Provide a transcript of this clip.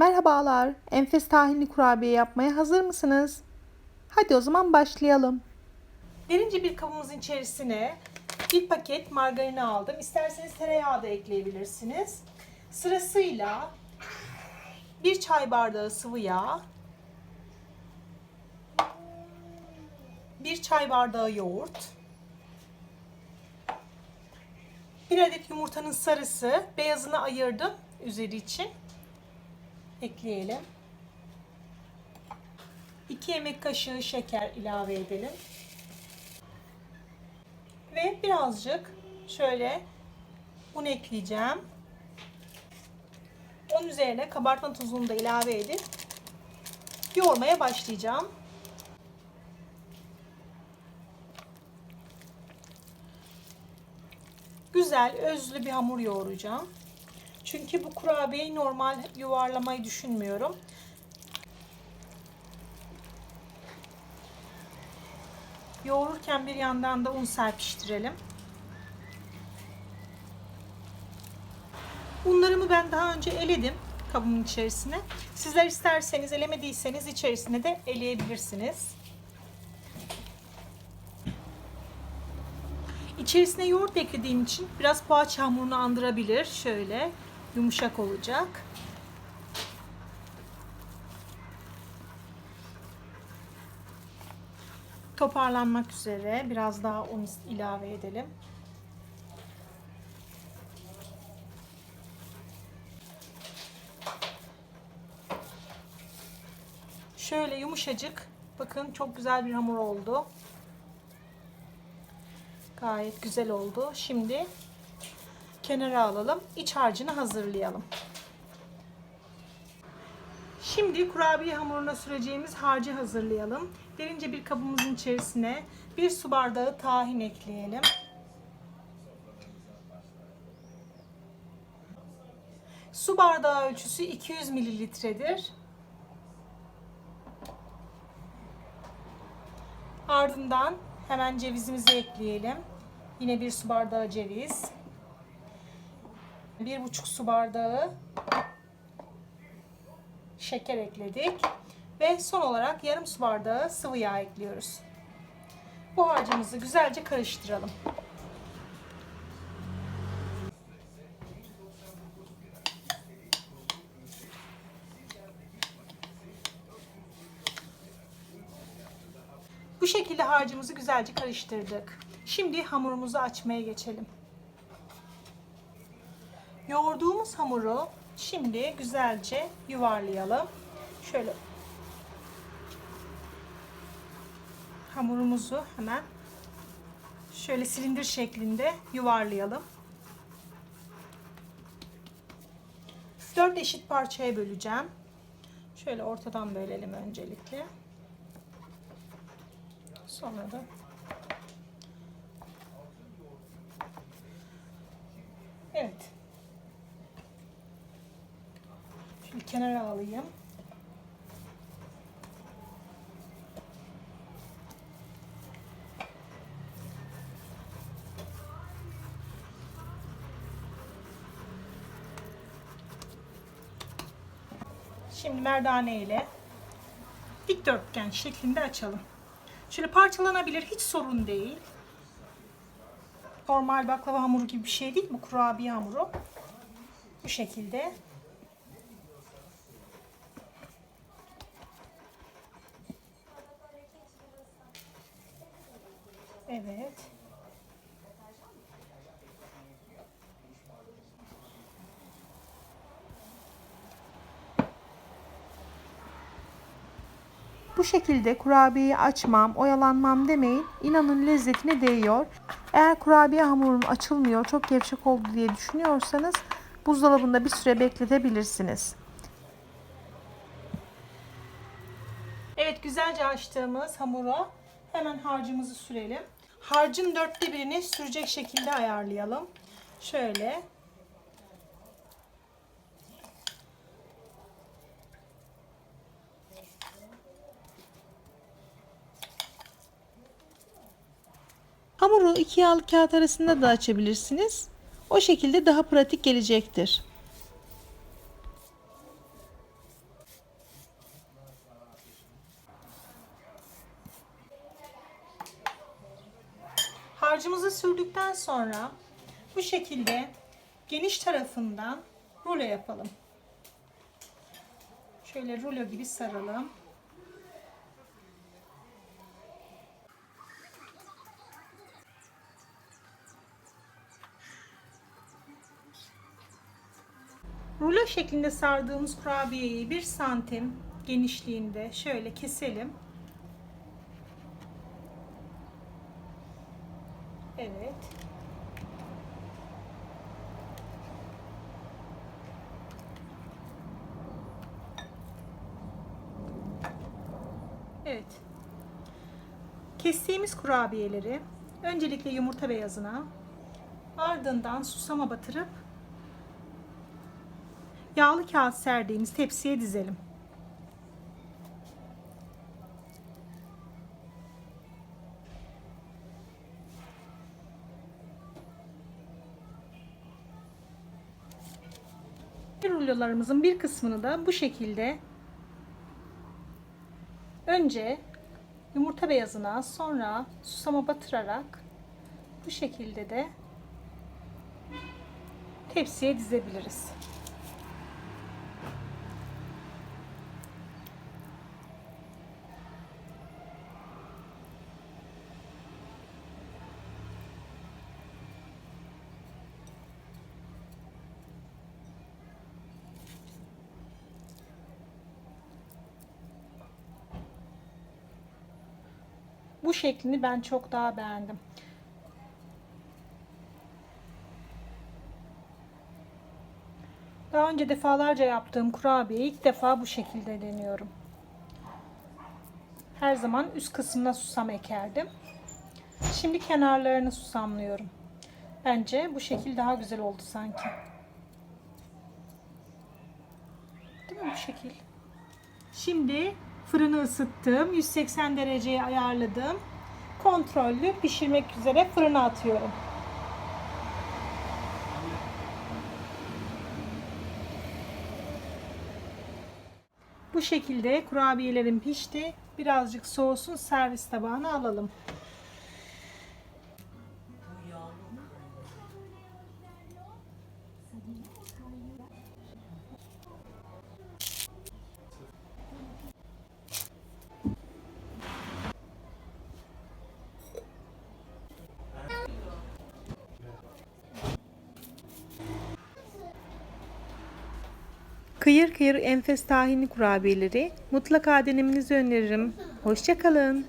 Merhabalar, enfes tahinli kurabiye yapmaya hazır mısınız? Hadi o zaman başlayalım. Birinci bir kabımızın içerisine bir paket margarini aldım. İsterseniz tereyağı da ekleyebilirsiniz. Sırasıyla bir çay bardağı sıvı yağ, bir çay bardağı yoğurt, bir adet yumurtanın sarısı, beyazını ayırdım üzeri için. Ekleyelim. 2 yemek kaşığı şeker ilave edelim. Ve birazcık şöyle un ekleyeceğim. Onun üzerine kabartma tozunu da ilave edip yoğurmaya başlayacağım. Güzel, özlü bir hamur yoğuracağım. Çünkü bu kurabiyeyi normal yuvarlamayı düşünmüyorum. Yoğururken bir yandan da un serpiştirelim. Unlarımı ben daha önce eledim kabımın içerisine. Sizler isterseniz elemediyseniz içerisine de eleyebilirsiniz. İçerisine yoğurt eklediğim için biraz poğaça hamurunu andırabilir. Şöyle yumuşak olacak. Toparlanmak üzere biraz daha un ilave edelim. Şöyle yumuşacık. Bakın çok güzel bir hamur oldu. Gayet güzel oldu. Şimdi kenara alalım. İç harcını hazırlayalım. Şimdi kurabiye hamuruna süreceğimiz harcı hazırlayalım. Derince bir kabımızın içerisine bir su bardağı tahin ekleyelim. Su bardağı ölçüsü 200 mililitredir. Ardından hemen cevizimizi ekleyelim. Yine bir su bardağı ceviz. Bir buçuk su bardağı şeker ekledik. Ve son olarak yarım su bardağı sıvı yağ ekliyoruz. Bu harcımızı güzelce karıştıralım. Bu şekilde harcımızı güzelce karıştırdık. Şimdi hamurumuzu açmaya geçelim. Yoğurduğumuz hamuru şimdi güzelce yuvarlayalım. Şöyle hamurumuzu hemen şöyle silindir şeklinde yuvarlayalım. 4 eşit parçaya böleceğim. Şöyle ortadan bölelim öncelikle. Sonra da Evet. Şimdi kenara alayım. Şimdi merdane ile dikdörtgen şeklinde açalım. Şöyle parçalanabilir hiç sorun değil. Normal baklava hamuru gibi bir şey değil bu kurabiye hamuru. Bu şekilde. Evet. Bu şekilde kurabiyeyi açmam, oyalanmam demeyin. İnanın lezzetine değiyor. Eğer kurabiye hamurun açılmıyor, çok gevşek oldu diye düşünüyorsanız buzdolabında bir süre bekletebilirsiniz. Evet güzelce açtığımız hamura hemen harcımızı sürelim. Harcın dörtte birini sürecek şekilde ayarlayalım. Şöyle. Hamuru iki yağlı kağıt arasında da açabilirsiniz. O şekilde daha pratik gelecektir. Harcımızı sürdükten sonra bu şekilde geniş tarafından rulo yapalım. Şöyle rulo gibi saralım. Rulo şeklinde sardığımız kurabiyeyi 1 santim genişliğinde şöyle keselim. Evet. Evet. Kestiğimiz kurabiyeleri öncelikle yumurta beyazına ardından susama batırıp yağlı kağıt serdiğimiz tepsiye dizelim. Rulolarımızın bir kısmını da bu şekilde önce yumurta beyazına sonra susama batırarak bu şekilde de tepsiye dizebiliriz. Bu şeklini ben çok daha beğendim. Daha önce defalarca yaptığım kurabiye ilk defa bu şekilde deniyorum. Her zaman üst kısmına susam ekerdim. Şimdi kenarlarını susamlıyorum. Bence bu şekil daha güzel oldu sanki. Değil mi bu şekil? Şimdi fırını ısıttım. 180 dereceye ayarladım. Kontrollü pişirmek üzere fırına atıyorum. Bu şekilde kurabiyelerim pişti. Birazcık soğusun servis tabağına alalım. Kıyır kıyır enfes tahinli kurabiyeleri mutlaka denemenizi öneririm. Hoşçakalın.